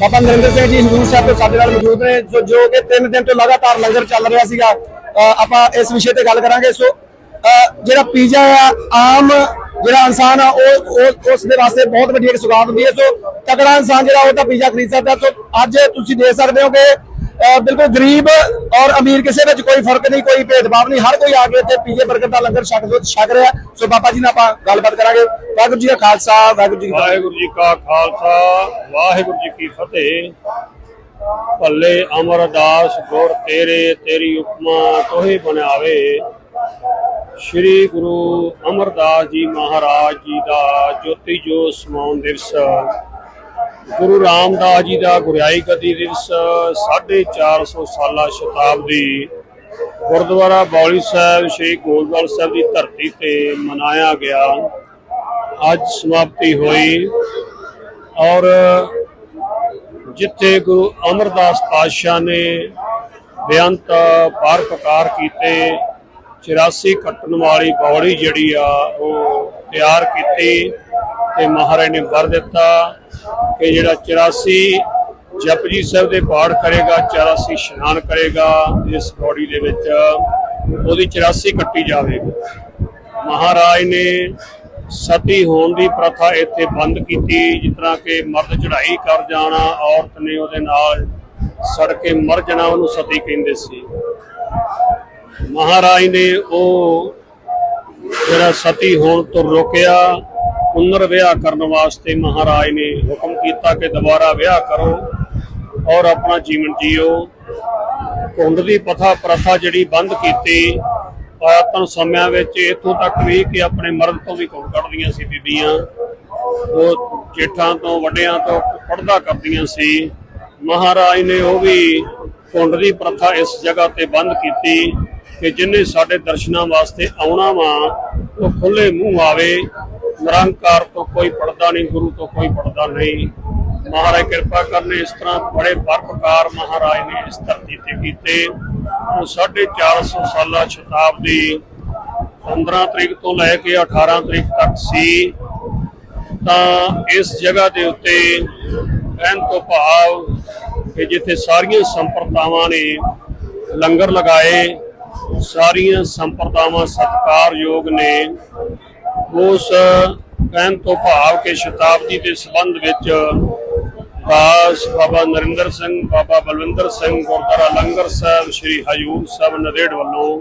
ਬਾਬਾ ਨਰਿੰਦਰ ਸਿੰਘ ਜੀ ਹਜ਼ੂਰ ਸਾਹਿਬ ਤੋਂ ਸਾਡੇ ਨਾਲ ਮੌਜੂਦ ਨੇ। ਸੋ ਜੋ ਕਿ ਤਿੰਨ ਦਿਨ ਤੋਂ ਲਗਾਤਾਰ ਲੰਗਰ ਚੱਲ ਰਿਹਾ ਸੀਗਾ ਅ, ਆਪਾਂ ਇਸ ਵਿਸ਼ੇ ਤੇ ਗੱਲ ਕਰਾਂਗੇ। ਸੋ ਅ, ਜਿਹੜਾ ਪੀਜ਼ਾ ਆ ਆਮ ਜਿਹੜਾ ਇਨਸਾਨ ਆ ਉਹ ਉਹ- ਉਸ ਦੇ ਵਾਸਤੇ ਬਹੁਤ ਵੱਡੀ ਇੱਕ ਸੁਗਾਤ ਹੁੰਦੀ ਹੈ। ਸੋ ਤਕੜਾ ਇਨਸਾਨ ਜਿਹੜਾ ਉਹ ਤਾਂ ਪੀਜ਼ਾ ਖਰੀਦ ਸਕਦਾ। ਸੋ ਅੱਜ ਤੁਸੀਂ ਦੇਖ ਸਕਦੇ ਹੋ ਕਿ ਬਿਲਕੁਲ ਗਰੀਬ ਔਰ ਅਮੀਰ ਕਿਸੇ ਵਿੱਚ ਕੋਈ ਫ਼ਰਕ ਨਹੀਂ, ਕੋਈ ਭੇਦਭਾਵ ਨਹੀਂ। ਹਰ ਕੋਈ ਆ ਕੇ ਇੱਥੇ ਪੀਜ਼ੇ 버ਗਰ ਦਾ ਲੰਗਰ ਛਕ ਛਕ ਰਿਹਾ। ਸੋ ਬਾਬਾ ਜੀ ਨਾਲ ਆਪਾਂ ਗੱਲਬਾਤ ਕਰਾਂਗੇ। ਵਾਹਿਗੁਰੂ ਜੀ ਦਾ ਖਾਲਸਾ, ਵਾਹਿਗੁਰੂ ਜੀ ਕੀ ਫਤਿਹ। ਵਾਹਿਗੁਰੂ ਜੀ ਕਾ ਖਾਲਸਾ, ਵਾਹਿਗੁਰੂ ਜੀ ਕੀ ਫਤਿਹ। ਭੱਲੇ ਅਮਰਦਾਸ, ਗੁਰ ਤੇਰੇ, ਤੇਰੀ ਉਪਮਾ ਤੋਹੀ ਬਣਾਵੇ। ਸ੍ਰੀ ਗੁਰੂ ਅਮਰਦਾਸ ਜੀ ਮਹਾਰਾਜ ਜੀ ਦਾ ਜੋਤੀ ਜੋ ਸਮਾਉਣ ਦਿਵਸ। ਗੁਰੂ ਰਾਮਦਾਸ ਜੀ ਦਾ ਗੁਰਿਆਈ ਗੱਦੀ ਦਿਵਸ 450 ਸਾਲਾ ਸ਼ਤਾਬਦੀ ਗੁਰਦੁਆਰਾ ਬੌਲੀ ਸਾਹਿਬ ਸ੍ਰੀ ਗੋਲਵਾਲ ਸਾਹਿਬ ਦੀ ਧਰਤੀ ਤੇ ਮਨਾਇਆ ਗਿਆ। ਅੱਜ ਸਮਾਪਤੀ ਹੋਈ ਔਰ ਜਿੱਥੇ ਗੁਰੂ ਅਮਰਦਾਸ ਪਾਤਸ਼ਾਹ ਨੇ ਬੇਅੰਤ ਪਾਰ ਪਰਪਕਾਰ ਕੀਤੇ 84 ਕੱਟਣ ਵਾਲੀ ਬੌਲੀ ਜਿਹੜੀ ਆ, ਉਹ ਤਿਆਰ ਕੀਤੀ। ਤੇ ਮਹਾਰਾਜ ਨੇ ਵਰ ਦਿੱਤਾ ਕਿ ਜਿਹੜਾ 84 ਜਪਜੀ ਸਾਹਿਬ ਦੇ ਪਾਠ ਕਰੇਗਾ 84 ਇਸ਼ਨਾਨ ਕਰੇਗਾ, ਇਸ ਬੋਡੀ ਦੇ ਵਿੱਚ ਉਹਦੀ 84 ਕੱਟੀ ਜਾਵੇਗੀ ਮਹਾਰਾਜ ਨੇ ਸਤੀ ਹੋਣ ਦੀ ਪ੍ਰਥਾ ਇੱਥੇ ਬੰਦ ਕੀਤੀ, ਜਿਸ ਤਰ੍ਹਾਂ ਕਿ ਮਰਦ ਚੜ੍ਹਾਈ ਕਰ ਜਾਣਾ, ਔਰਤ ਨੇ ਉਹਦੇ ਨਾਲ ਸੜ ਕੇ ਮਰ ਜਾਣਾ, ਉਹਨੂੰ ਸਤੀ ਕਹਿੰਦੇ ਸੀ। ਮਹਾਰਾਜ ਨੇ ਉਹ ਜਿਹੜਾ ਸਤੀ ਹੋਣ ਤੋਂ ਰੋਕਿਆ ਪੁਨਰ ਵਿਆਹ ਕਰਨ ਵਾਸਤੇ ਮਹਾਰਾਜ ਨੇ ਹੁਕਮ ਕੀਤਾ ਕਿ ਦੁਬਾਰਾ ਵਿਆਹ ਕਰੋ ਔਰ ਆਪਣਾ ਜੀਵਨ ਜੀਓ। ਕੁੰਡ ਦੀ ਪਥਾ ਪ੍ਰਥਾ ਜਿਹੜੀ ਬੰਦ ਕੀਤੀ, ਪੁਰਾਤਨ ਸਮਿਆਂ ਵਿੱਚ ਇਥੋਂ ਤੱਕ ਵੀ ਕਿ ਆਪਣੇ ਮਰਦ ਤੋਂ ਵੀ ਕੁੰਡ ਕੱਢਦੀਆਂ ਸੀ ਬੀਬੀਆਂ। ਉਹ ਜੇਠਾਂ ਤੋਂ, ਵੱਡਿਆਂ ਤੋਂ ਪੜਦਾ ਕਰਦੀਆਂ ਸੀ। ਮਹਾਰਾਜ ਨੇ ਉਹ ਵੀ ਕੁੰਡ ਦੀ ਪ੍ਰਥਾ ਇਸ ਜਗ੍ਹਾ ਤੇ ਬੰਦ ਕੀਤੀ ਕਿ ਜਿਨੇ ਸਾਡੇ ਦਰਸ਼ਨਾਂ ਵਾਸਤੇ ਆਉਣਾ ਵਾ, ਉਹ ਖੁੱਲੇ ਮੂੰਹ ਆਵੇ। ਨਿਰੰਕਾਰ ਤੋਂ ਕੋਈ ਪੜਦਾ ਨਹੀਂ, ਗੁਰੂ ਤੋਂ ਕੋਈ ਪੜਦਾ ਨਹੀਂ। ਮਹਾਰਾਜ ਕਿਰਪਾ ਕਰਨੇ ਇਸ ਤਰ੍ਹਾਂ ਬੜੇ ਪਰਪਕਾਰ ਮਹਾਰਾਜ ਨੇ ਇਸ ਧਰਤੀ ਤੇ ਕੀਤੇ। ਉਹ 450 ਸਾਲਾ ਸ਼ਤਾਬਦੀ 15 ਤਰੀਕ ਤੋਂ ਲੈ ਕੇ 18 ਤਰੀਕ ਤੱਕ ਸੀ। ਤਾਂ ਇਸ ਜਗ੍ਹਾ ਦੇ ਉੱਤੇ ਕਹਿਣ ਤੋਂ ਭਾਵ ਕਿ ਜਿੱਥੇ ਸਾਰੀਆਂ ਸੰਪਰਦਾਵਾਂ ਨੇ ਲੰਗਰ ਲਗਾਏ, ਸਾਰੀਆਂ ਸੰਪਰਦਾਵਾਂ ਸਤਿਕਾਰਯੋਗ ਨੇ। ਉਸ ਕਹਿਣ ਤੋਂ ਭਾਵ ਕਿ ਸ਼ਤਾਬਦੀ ਦੇ ਸੰਬੰਧ ਵਿੱਚ ਦਾਸ ਬਾਬਾ ਨਰਿੰਦਰ ਸਿੰਘ, ਬਾਬਾ ਬਲਵਿੰਦਰ ਸਿੰਘ, ਗੁਰਦੁਆਰਾ ਲੰਗਰ ਸਾਹਿਬ, ਸ੍ਰੀ ਹਜੂਰ ਸਾਹਿਬ ਨਦੇੜ ਵੱਲੋਂ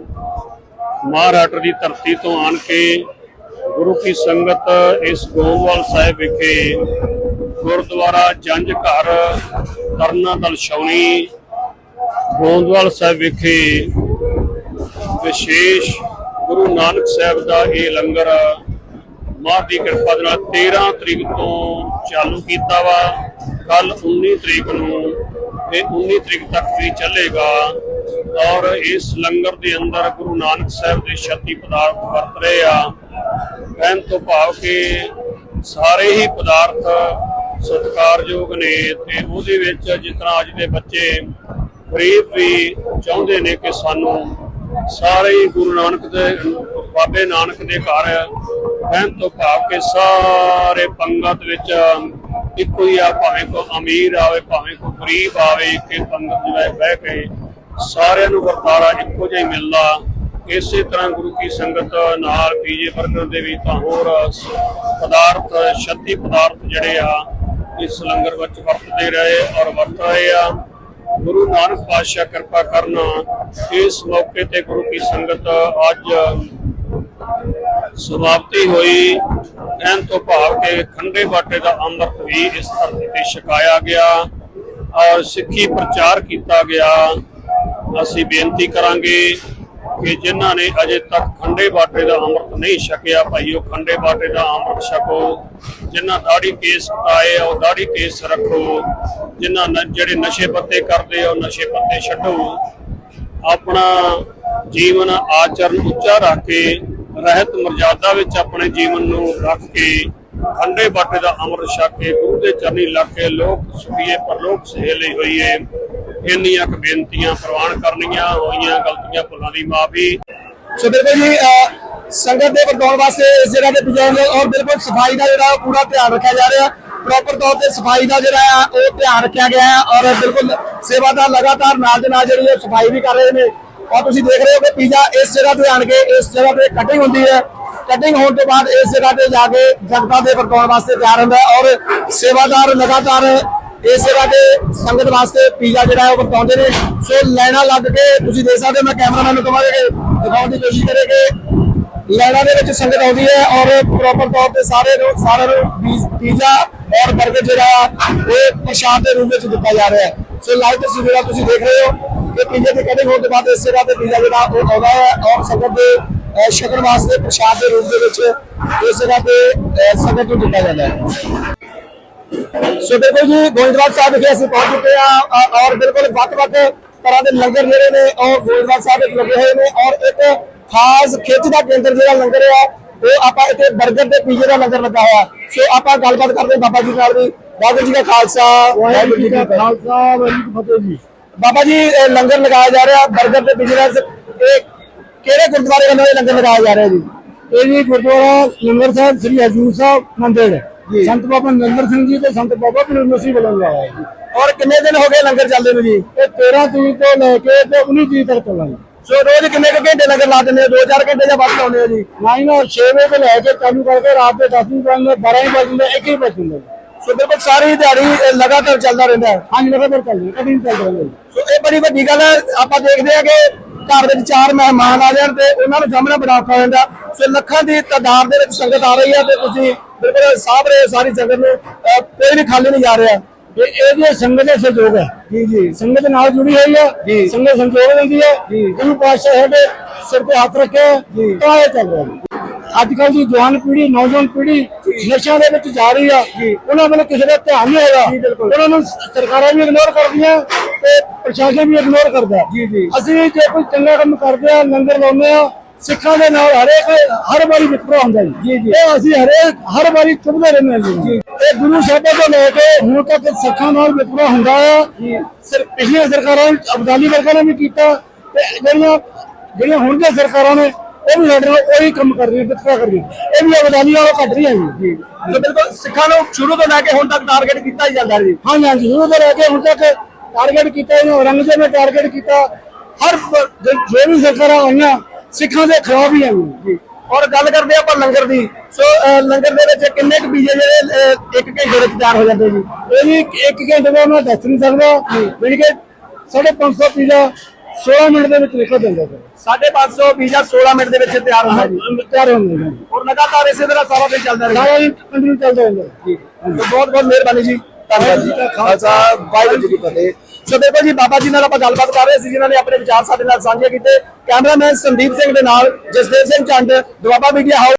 ਮਹਾਰਾਸ਼ਟਰ ਦੀ ਧਰਤੀ ਤੋਂ ਆਣ ਕੇ ਗੁਰੂ ਕੀ ਸੰਗਤ ਇਸ ਗੋਂਦਵਾਲ ਸਾਹਿਬ ਵਿਖੇ ਗੁਰਦੁਆਰਾ ਜੰਜ ਘਰ, ਤਰਨਾ ਦਲ ਛਾਉਣੀ, ਗੋਂਦਵਾਲ ਸਾਹਿਬ ਵਿਖੇ ਵਿਸ਼ੇਸ਼ ਗੁਰੂ ਨਾਨਕ ਸਾਹਿਬ ਦਾ ਇਹ ਲੰਗਰ ਮਾਂ ਦੀ ਕਿਰਪਾ ਦੇ ਨਾਲ 13 ਤਰੀਕ ਤੋਂ ਚਾਲੂ ਕੀਤਾ ਵਾ। ਕੱਲ 19 ਤਰੀਕ ਨੂੰ ਤੇ 19 ਤਰੀਕ ਤੱਕ ਵੀ ਚੱਲੇਗਾ ਔਰ ਇਸ ਲੰਗਰ ਦੇ ਅੰਦਰ ਗੁਰੂ ਨਾਨਕ ਸਾਹਿਬ ਦੇ ਛੱਤੀ ਪਦਾਰਥ ਵਰਤ ਰਹੇ ਆ। ਕਹਿਣ ਤੋਂ ਭਾਵ ਕਿ ਸਾਰੇ ਹੀ ਪਦਾਰਥ ਸਤਿਕਾਰਯੋਗ ਨੇ ਤੇ ਉਹਦੇ ਵਿੱਚ ਜਿਸ ਤਰ੍ਹਾਂ ਅੱਜ ਦੇ ਬੱਚੇ ਗਰੀਬ ਵੀ ਚਾਹੁੰਦੇ ਨੇ ਕਿ ਸਾਨੂੰ ਸਾਰੇ ਹੀ ਗੁਰੂ ਨਾਨਕ ਦੇ, ਬਾਬੇ ਨਾਨਕ ਦੇ ਘਰ ਕਹਿਣ ਤੋਂ ਭਾਵ ਕਿ ਸਾਰੇ ਪੰਗਤ ਵਿੱਚ ਇੱਕੋ ਹੀ ਆ, ਭਾਵੇਂ ਕੋ ਅਮੀਰ ਆਵੇ, ਭਾਵੇਂ ਕੋ ਗਰੀਬ ਆਵੇ ਕਿ ਪੰਗਤ ਵਿੱਚ ਬਹਿ ਕੇ ਸਾਰਿਆਂ ਨੂੰ ਵਰਤਾਰਾ, ਇੱਕੋ ਜਿਹਾ ਹੀ ਮਿਲਦਾ ਇਸੇ ਤਰ੍ਹਾਂ ਗੁਰੂ ਕੀ ਸੰਗਤ ਨਾਲ ਪੀਜੇ ਵਰਗਰ ਦੇ ਵੀ ਤਾਂ ਹੋਰ ਪਦਾਰਥ, ਛੱਤੀ ਪਦਾਰਥ ਜਿਹੜੇ ਆ ਇਸ ਲੰਗਰ ਵਿੱਚ ਵਰਤਦੇ ਰਹੇ ਔਰ ਵਰਤ ਰਹੇ ਆ। ਗੁਰੂ ਨਾਨਕ ਪਾਤਸ਼ਾਹ ਕਿਰਪਾ ਕਰਨਾ ਇਸ ਮੌਕੇ ਤੇ ਗੁਰੂ ਕੀ ਸੰਗਤ ਅੱਜ ਸਮਾਪਤੀ ਹੋਈ। ਕਹਿਣ ਤੋਂ ਭਾਵ ਕਿ ਖੰਡੇ ਬਾਟੇ ਦਾ ਅੰਮ੍ਰਿਤ ਵੀ ਇਸ ਧਰਤੀ ਤੇ ਛਕਾਇਆ ਗਿਆ ਔਰ ਸਿੱਖੀ ਪ੍ਰਚਾਰ ਕੀਤਾ ਗਿਆ। ਅਸੀਂ ਬੇਨਤੀ ਕਰਾਂਗੇ ਕਿ ਜਿਨ੍ਹਾਂ ਨੇ ਅਜੇ ਤੱਕ ਖੰਡੇ ਬਾਟੇ ਦਾ ਅੰਮ੍ਰਿਤ ਨਹੀਂ ਛਕਿਆ ਭਾਈਓ ਖੰਡੇ ਬਾਟੇ ਦਾ ਅੰਮ੍ਰਿਤ ਛਕੋ, ਜਿਨ੍ਹਾਂ ਦਾੜੀ ਕੇਸ ਕਟਾਏ ਉਹ ਦਾੜੀ ਕੇਸ ਰੱਖੋ, ਜਿਨ੍ਹਾਂ ਜਿਹੜੇ ਨਸ਼ੇ ਪੱਤੇ ਕਰਦੇ ਉਹ ਨਸ਼ੇ ਪੱਤੇ ਛੱਡੋ। ਆਪਣਾ ਜੀਵਨ ਆਚਰਨ ਉੱਚਾ ਰੱਖ ਕੇ, ਰਹਿਤ ਮਰਜ਼ਾਦਾ ਵਿੱਚ ਆਪਣੇ ਜੀਵਨ ਨੂੰ ਰੱਖ ਕੇ, ਖੰਡੇ ਬਾਟੇ ਦਾ ਅੰਮ੍ਰਿਤ ਛਕ ਕੇ ਗੁਰੂ ਦੇ ਚਰਨੀ ਲੱਗ ਕੇ ਲੋਕ ਸੁਖੀਏ, ਪਰਲੋਕ ਸਹੇਲੀ ਹੋਈਏ। ਇੰਨੀਆਂ ਕੁ ਬੇਨਤੀਆਂ ਪ੍ਰਵਾਨ ਕਰਨੀਆਂ, ਹੋਈਆਂ ਗਲਤੀਆਂ ਭੁੱਲਾਂ ਦੀ ਮਾਫੀ। ਸੋ ਬਿਲਕੁਲ ਜੀ ਸੰਗਤ ਦੇ ਵਰਤਾਉਣ ਵਾਸਤੇ ਇਸ ਜਗ੍ਹਾ ਤੇ ਪਹੁੰਚਾਉਣ ਔਰ ਬਿਲਕੁਲ ਸਫ਼ਾਈ ਦਾ ਜਿਹੜਾ ਪੂਰਾ ਧਿਆਨ ਰੱਖਿਆ ਜਾ ਰਿਹਾ। ਪ੍ਰੋਪਰ ਤੌਰ ਤੇ ਸਫ਼ਾਈ ਦਾ ਜਿਹੜਾ ਆ, ਉਹ ਧਿਆਨ ਰੱਖਿਆ ਗਿਆ ਹੈ ਔਰ ਬਿਲਕੁਲ ਸੇਵਾਦਾਰ ਲਗਾਤਾਰ ਨਾਲ ਦੇ ਨਾਲ ਜਿਹੜੀ ਹੈ ਸਫ਼ਾਈ ਵੀ ਕਰ ਰਹੇ ਨੇ। ਔਰ ਤੁਸੀਂ ਦੇਖ ਰਹੇ ਹੋ ਕਿ ਪੀਜ਼ਾ ਇਸ ਜਗ੍ਹਾ ਤੇ ਆਣ ਕੇ ਇਸ ਜਗ੍ਹਾ ਤੇ ਕਟਿੰਗ ਹੁੰਦੀ ਹੈ। ਕਟਿੰਗ ਹੋਣ ਤੋਂ ਬਾਅਦ ਇਸ ਜਗ੍ਹਾ ਤੇ ਜਾ ਕੇ ਜਨਤਾ ਦੇ ਵਰਤਾਉਣ ਵਾਸਤੇ ਤਿਆਰ ਹੁੰਦਾ ਔਰ ਸੇਵਾਦਾਰ ਲਗਾਤਾਰ ਇਸ ਜਗ੍ਹਾ ਤੇ ਸੰਗਤ ਵਾਸਤੇ ਪੀਜ਼ਾ ਜਿਹੜਾ ਉਹ ਵਰਤਾਉਂਦੇ ਨੇ। ਸੋ ਲਾਈਨਾਂ ਲੱਗ ਕੇ ਤੁਸੀਂ ਦੇਖ ਸਕਦੇ ਹੋ ਮੈਂ ਕੈਮਰਾਮੈਨ ਨੂੰ ਕਹਾਂਗੇ ਦਿਖਾਉਣ ਦੀ ਕੋਸ਼ਿਸ਼ ਕਰੇ ਕਿ ਲਾਈਨਾਂ ਦੇ ਵਿੱਚ ਸੰਗਤ ਆਉਂਦੀ ਹੈ ਔਰ ਪ੍ਰੋਪਰ ਤੌਰ ਤੇ ਸਾਰੇ ਨੂੰ ਸਾਰਿਆਂ ਨੂੰ ਪੀਜ਼ਾ ਔਰ 버ਗਰ ਜਿਹੜਾ ਆ, ਉਹ ਪ੍ਰਸ਼ਾਦ ਦੇ ਰੂਪ ਵਿੱਚ ਦਿੱਤਾ ਜਾ ਰਿਹਾ ਹੈ। ਸੋ ਲਾਈਵ ਤਸਵੀਰਾਂ ਤੁਸੀਂ ਦੇਖ ਰਹੇ ਹੋ ਕਿ ਪੀਜ਼ੇ ਦੇ ਕਟਿੰਗ ਹੋਣ ਤੋਂ ਬਾਅਦ ਇਸ ਜਗ੍ਹਾ ਤੇ ਪੀਜ਼ਾ ਜਿਹੜਾ ਉਹ ਆਉਂਦਾ ਹੈ ਔਰ ਸੰਗਤ ਦੇ ਅਹ, ਵਾਸਤੇ ਪ੍ਰਸ਼ਾਦ ਦੇ ਰੂਪ ਦੇ ਵਿੱਚ ਇਸ ਜਗ੍ਹਾ ਤੇ ਸੰਗਤ ਨੂੰ ਦਿੱਤਾ ਜਾਂਦਾ ਹੈ। ਸੋ ਦੇਖੋ ਜੀ ਗੋਇੰਦਵਾਲ ਸਾਹਿਬ ਵਿਖੇ ਅਸੀਂ ਪਹੁੰਚ ਚੁੱਕੇ ਆ ਔਰ ਬਿਲਕੁਲ ਵੱਖ-ਵੱਖ ਤਰ੍ਹਾਂ ਦੇ ਲੰਗਰ ਜਿਹੜੇ ਨੇ ਉਹ ਗੋਇੰਦਵਾਲ ਸਾਹਿਬ ਵਿੱਚ ਲੱਗੇ ਹੋਏ ਨੇ ਔਰ ਇੱਕ ਖਾਸ ਖਿੱਚ ਦਾ ਕੇਂਦਰ ਜਿਹੜਾ ਲੰਗਰ ਆ ਉਹ ਆਪਾਂ ਇੱਥੇ 버ਗਰ ਤੇ ਪੀਜ਼ੇ ਦਾ ਲੰਗਰ ਲੱਗਾ ਹੋਇਆ। ਸੋ ਆਪਾਂ ਗੱਲਬਾਤ ਕਰਦੇ ਬਾਬਾ ਜੀ ਨਾਲ ਵੀ। ਵਾਹਿਗੁਰੂ ਜੀ ਕਾ ਖਾਲਸਾ ਵਾਹਿਗੁਰੂ ਜੀ ਖਾਲਸਾ ਵਾਹਿਗੁਰੂ ਜੀ ਕੀ ਫਤਿਹ ਜੀ। ਬਾਬਾ ਜੀ ਲੰਗਰ ਲਗਾਇਆ ਜਾ ਰਿਹਾ 버ਗਰ ਤੇ ਪੀਜ਼ੇ ਦਾ। ਇਹ ਕਿਹੜੇ ਗੁਰਦੁਆਰੇ ਵੱਲੋਂ ਇਹ ਲੰਗਰ ਲਗਾਇਆ ਜਾ ਰਿਹਾ ਜੀ? ਇਹ ਜੀ ਗੁਰਦੁਆਰਾ ਲੰਗਰ ਸਾਹਿਬ ਸ੍ਰੀ ਹਜੂਰ ਸਾਹਿਬ ਮੰਦਿਰ। ਸੰਤ ਬਾਬਾ ਨਰਿੰਦਰ ਸਿੰਘ ਜੀ ਤੇ ਸੰਤ ਬਾਬਾ ਬਲਵਿੰਦਰ ਸਿੰਘ ਵੱਲੋਂ ਲਗਾਇਆ ਜੀ। ਔਰ ਕਿੰਨੇ ਦਿਨ ਹੋ ਗਏ ਲੰਗਰ ਚੱਲਦੇ ਨੂੰ ਜੀ? ਇਹ 13 ਤਰੀਕ ਤੋਂ ਲੈ ਕੇ ਤੇ 19 ਤਰੀਕ ਤੱਕ ਚੱਲਾਂਗੇ। ਸੋ ਰੋਜ਼ ਕਿੰਨੇ ਕੁ ਘੰਟੇ ਲੰਗਰ ਲਾ ਦਿੰਦੇ ਹੋ? 2-4 ਘੰਟੇ ਜਾਂ ਵੱਧ ਲਾਉਂਦੇ ਹੋ ਜੀ? ਨਾਈ ਨਾ 6 ਵਜੇ ਤੋਂ ਲੈ ਕੇ ਚਾਲੂ ਕਰਕੇ ਰਾਤ ਦੇ 10 ਵਜੇ ਤੱਕ 12 ਹੀ ਵਜੇ 1 ਹੀ ਵਜੇ ਤੱਕ ਸੋ ਬਿਲਕੁਲ ਸਾਰੀ ਦਿਹਾੜੀ ਲਗਾਤਾਰ ਚੱਲਦਾ ਰਹਿੰਦਾ ਹੈ। ਹਾਂਜੀ ਲਗਾਤਾਰ ਚੱਲਦੇ ਕਦੀ ਨਹੀਂ ਚੱਲਦੇ ਸੋ ਇਹ ਬੜੀ ਵੱਡੀ ਗੱਲ ਹੈ ਆਪਾਂ ਦੇਖਦੇ ਹਾਂ ਕਿ ਘਰ ਵਿੱਚ ਚਾਰ ਮਹਿਮਾਨ ਆ ਜਾਣ ਤੇ ਉਹਨਾਂ ਨੂੰ ਸਾਹਮਣੇ ਬੜਾ ਔਖਾ ਹੋ ਜਾਂਦਾ ਸੋ ਲੱਖਾਂ ਦੀ ਤਾਦਾਦ ਦੇ ਵਿੱਚ ਸੰਗਤ ਆ ਰਹੀ ਹੈ ਤੇ ਤੁਸੀਂ ਬਿਲਕੁਲ ਸਾਂਭ ਰਹੇ ਸਾਰੀ ਸੰਗਤ ਨੂੰ ਕੋਈ ਵੀ ਖਾਲੀ ਨਹੀਂ ਜਾ ਰਿਹਾ ਇਹ ਇਹ ਜੀ ਸੰਗਤ ਦਾ ਸਹਿਯੋਗ ਹੈ ਜੀ ਜੀ ਸੰਗਤ ਨਾਲ ਜੁੜੀ ਹੋਈ ਹੈ ਜੀ। ਸੰਗਤ ਸੰਯੋਗ ਦਿੰਦੀ ਹੈ ਜੀ। ਗੁਰੂ ਪਾਤਸ਼ਾਹ ਸਾਡੇ ਸਿਰ ਤੇ ਹੱਥ ਰੱਖੇ। ਤਾਂ ਇਹ ਚੱਲ ਰਿਹਾ ਅੱਜ ਕੱਲ ਦੀ ਜਵਾਨ ਪੀੜ੍ਹੀ ਨੌਜਵਾਨ ਪੀੜ੍ਹੀ ਨਸ਼ਿਆਂ ਦੇ ਵਿੱਚ ਜਾ ਰਹੀ ਆ। ਉਹਨਾਂ ਵੱਲ ਕਿਸੇ ਦਾ ਧਿਆਨ ਨਹੀਂ ਹੈਗਾ। ਉਹਨਾਂ ਨੂੰ ਸਰਕਾਰਾਂ ਵੀ ਇਗਨੋਰ ਕਰਦੀਆਂ ਤੇ ਪ੍ਰਸ਼ਾਸਨ ਵੀ ਇਗਨੋਰ ਕਰਦਾ ਜੀ, ਜੀ। ਅਸੀਂ ਜੇ ਕੋਈ ਚੰਗਾ ਕੰਮ ਕਰਦੇ ਆ ਲੰਗਰ ਲਾਉਂਦੇ ਆ ਸਿੱਖਾਂ ਦੇ ਨਾਲ ਹਰੇਕ ਹਰ ਵਾਰੀ ਵਿਤਕਰਾ ਹੁੰਦਾ ਜੀ। ਜੀ, ਜੀ। ਇਹ ਅਸੀਂ ਹਰੇਕ ਹਰ ਵਾਰੀ ਚੁਭਦੇ ਰਹਿੰਦੇ ਹਾਂ ਜੀ। ਇਹ ਗੁਰੂ ਸਾਹਿਬਾਂ ਤੋਂ ਲੈ ਕੇ ਹੁਣ ਤੱਕ ਸਿੱਖਾਂ ਨਾਲ ਵਿਤਕਰਾ ਹੁੰਦਾ ਆ। ਸਿਰ ਪਿਛਲੀਆਂ ਸਰਕਾਰਾਂ ਵਿੱਚ ਅਬਦਾਲੀ ਵਰਗਾਂ ਨੇ ਵੀ ਕੀਤਾ ਤੇ ਜਿਹੜੀਆਂ ਜਿਹੜੀਆਂ ਹੁਣ ਦੀਆਂ ਸਰਕਾਰਾਂ ਨੇ ਉਹ ਵੀ ਸਾਡੇ ਨਾਲ ਉਹੀ ਕੰਮ ਕਰ ਰਹੀਆਂ ਵਿਤਕਰਾ ਕਰ ਰਹੀਆਂ। ਇਹ ਵੀ ਅਬਦਾਲੀ ਵਾਲਾ ਕੱਢ ਰਹੀਆਂ ਜੀ। ਸੋ ਬਿਲਕੁਲ ਸਿੱਖਾਂ ਨੂੰ ਸ਼ੁਰੂ ਤੋਂ ਲੈ ਕੇ ਹੁਣ ਤੱਕ ਟਾਰਗੇਟ ਕੀਤਾ ਹੀ ਜਾਂਦਾ ਜੀ। ਹਾਂਜੀ ਹਾਂਜੀ ਸ਼ੁਰੂ ਤੋਂ ਲੈ ਕੇ ਹੁਣ ਤੱਕ ਟਾਰਗੇਟ ਕੀਤਾ ਇਹਨੂੰ ਔਰੰਗਜ਼ੇਬ ਨੇ ਟਾਰਗੇਟ ਕੀਤਾ। ਹਰ ਜੋ ਜੋ ਵੀ ਸਰਕਾਰਾਂ ਆਈਆਂ ਸਿੱਖਾਂ ਦੇ ਖਿਲਾਫ ਹੀ ਆਈਆਂ ਜੀ। ਔਰ ਗੱਲ ਕਰਦੇ ਆਪਾਂ ਲੰਗਰ ਦੀ। ਸੋ ਲੰਗਰ ਦੇ ਵਿੱਚ ਕਿੰਨੇ ਕੁ ਪੀਜ਼ੇ ਜਿਹੜੇ ਅਹ ਇੱਕ ਘੰਟੇ ਵਿੱਚ ਤਿਆਰ ਹੋ ਜਾਂਦੇ ਜੀ? ਇਹ ਵੀ ਇੱਕ ਘੰਟੇ ਦਾ ਮੈਂ ਦੱਸ ਨਹੀਂ ਸਕਦਾ ਯਾਨੀ ਕਿ 550 ਪੀਜ਼ਾ 16 ਮਿੰਟ ਦੇ ਵਿੱਚ ਨਿਕਲ ਜਾਂਦਾ ਸਰ 550 ਪੀਜ਼ਾ 16 ਮਿੰਟ ਦੇ ਵਿੱਚ ਤਿਆਰ ਹੁੰਦਾ ਜੀ। ਤਿਆਰ ਹੋ ਜਾਂਦਾ ਜੀ। ਔਰ ਲਗਾਤਾਰ ਇਸੇ ਤਰ੍ਹਾਂ ਸਾਰਾ ਦਿਨ ਚੱਲਦਾ ਰਹੇਗਾ ਸਾਰਾ ਦਿਨ ਕੰਟੀਨਿਊ ਚੱਲਦਾ ਰਹਿੰਦਾ। ਜੀ। ਬਹੁਤ ਬਹੁਤ ਮਿਹਰਬਾਨੀ ਜੀ। ਧੰਨਵਾਦ ਜੀ। ਖਾਲਸਾ ਵਾਹਿਗੁਰੂ ਜੀ ਕੀ ਫਤਿਹ। ਸੋ ਦੇਖੋ ਜੀ, ਬਾਬਾ ਜੀ ਨਾਲ ਆਪਾਂ ਗੱਲਬਾਤ ਕਰ ਰਹੇ ਸੀ, ਜਿਨ੍ਹਾਂ ਨੇ ਆਪਣੇ ਵਿਚਾਰ ਸਾਡੇ ਨਾਲ ਸਾਂਝੇ ਕੀਤੇ। ਕੈਮਰਾਮੈਨ ਸੰਦੀਪ ਸਿੰਘ ਦੇ ਨਾਲ ਜਸਦੇਵ ਸਿੰਘ ਚੰਦ, ਦੁਆਬਾ ਮੀਡੀਆ ਹਾਊਸ।